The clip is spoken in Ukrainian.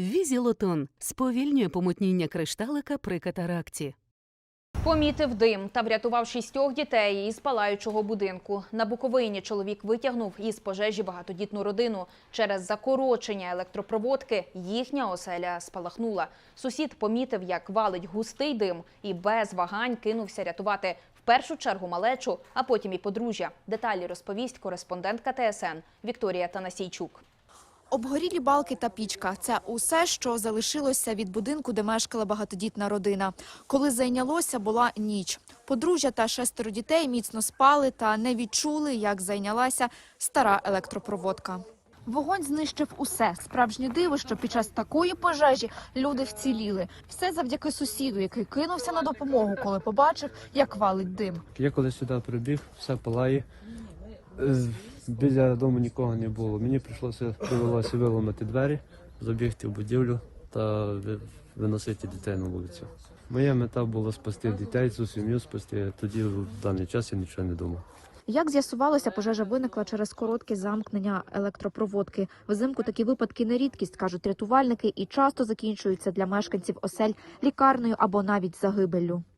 Візілотон сповільнює помутніння кришталика при катаракті. Помітив дим та врятував шістьох дітей із палаючого будинку. На Буковині чоловік витягнув із пожежі багатодітну родину. Через закорочення електропроводки їхня оселя спалахнула. Сусід помітив, як валить густий дим і без вагань кинувся рятувати в першу чергу малечу, а потім і подружжя. Деталі розповість кореспондентка ТСН Вікторія Танасійчук. Обгорілі балки та пічка – це усе, що залишилося від будинку, де мешкала багатодітна родина. Коли зайнялося, була ніч. Подружжя та шестеро дітей міцно спали та не відчули, як зайнялася стара електропроводка. Вогонь знищив усе. Справжнє диво, що під час такої пожежі люди вціліли. Все завдяки сусіду, який кинувся на допомогу, коли побачив, як валить дим. Я коли сюди прибіг, все палає. Біля дому нікого не було. Мені прийшлося довелося виламати двері, забігти в будівлю та виносити дітей на вулицю. Моя мета була спасти дітей, цю сім'ю спасти. Тоді в даний час я нічого не думав. Як з'ясувалося, пожежа виникла через коротке замкнення електропроводки. Взимку такі випадки не рідкість, кажуть рятувальники, і часто закінчуються для мешканців осель лікарнею або навіть загибеллю.